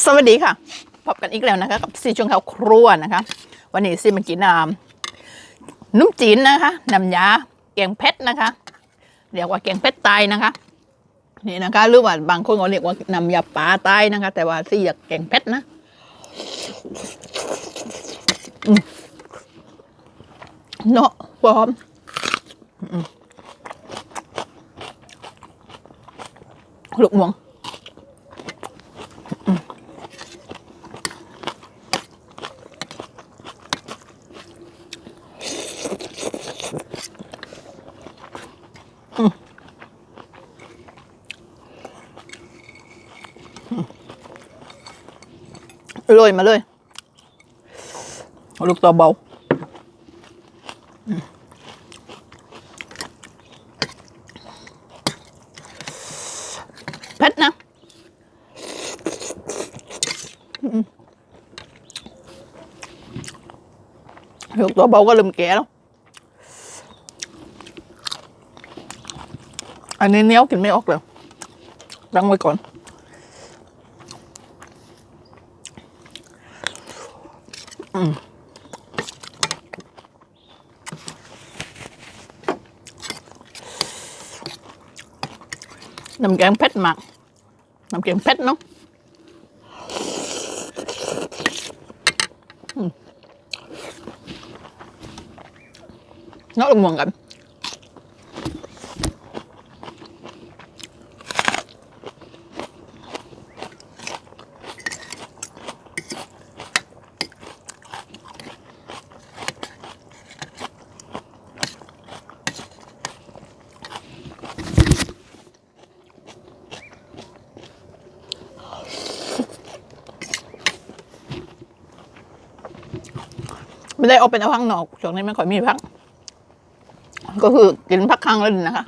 สวัสดีค่ะพบกันอีกแล้วนะคะ กับซีชงข้าวครัวนะคะ วันนี้ซีมากินน้ำนุ่มจีนนะคะน้ำยาแกงเพชรนะคะเรียกว่าแกงเพชรไตนะคะ นี่นะคะหรือว่าบางคนเขาเรียกว่าน้ำยาปลาไตนะคะ แต่ว่าซีอยากแกงเพชรนะเนาะพร้อมลูกมวง โรยมาเลย ลูกตัวเบาเผ็ดนะลูกตัวเบาก็ลืมแก่แล้ว อันนี้เนี้ยวกินไม่ออกเลยตั้งไว้ก่อน น้ำแกงเผ็ดมากน้ำแกงเผ็ดเนาะอืมเนาะลงมวงกัน ไม่ได้เอาเป็นเอาพักนอกช่วงนี้ไม่ค่อยมีพัก ก็คือกินพักข้างแล้วนะคะ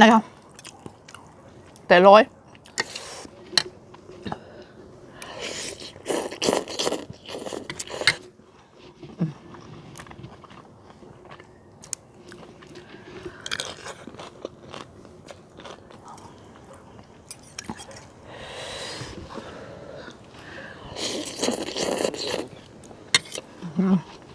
นะครับ แต่ร้อยอ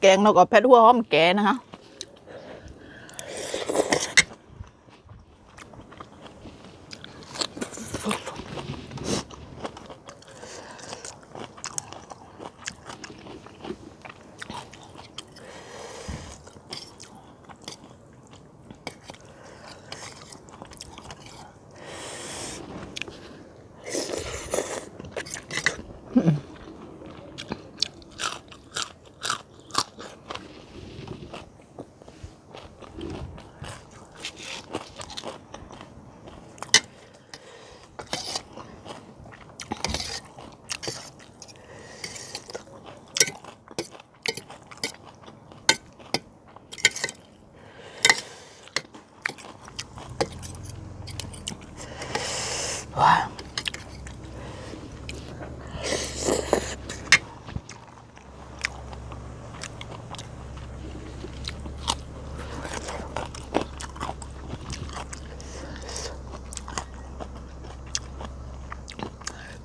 แกงแล้วก็แพทหัวหอมแกนะคะว้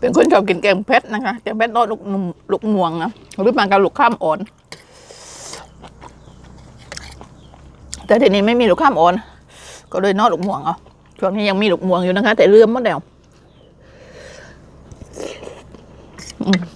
เป็นคนชอบกินแกงเพชรนะคะแกงเพชรรดลูกนุ่มลูกม่วงนะหรือมันกับลูกข้ามอ่อน แต่ทีนี้ไม่มีลูกข้ามอ่อน ก็เลยนอดลูกม่วงเอาช่วงนี้ยังมีลูกม่วงอยู่นะคะ แต่เลื่อมหมดแล้วอืม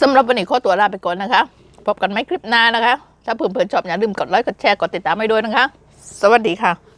สำหรับวันนี้ขอตัวลาไปก่อนนะคะ พบกันไหมคลิปหน้านะคะ ถ้าเพื่อนๆชอบอย่าลืมกดไลค์กดแชร์กดติดตามให้ด้วยนะคะ สวัสดีค่ะ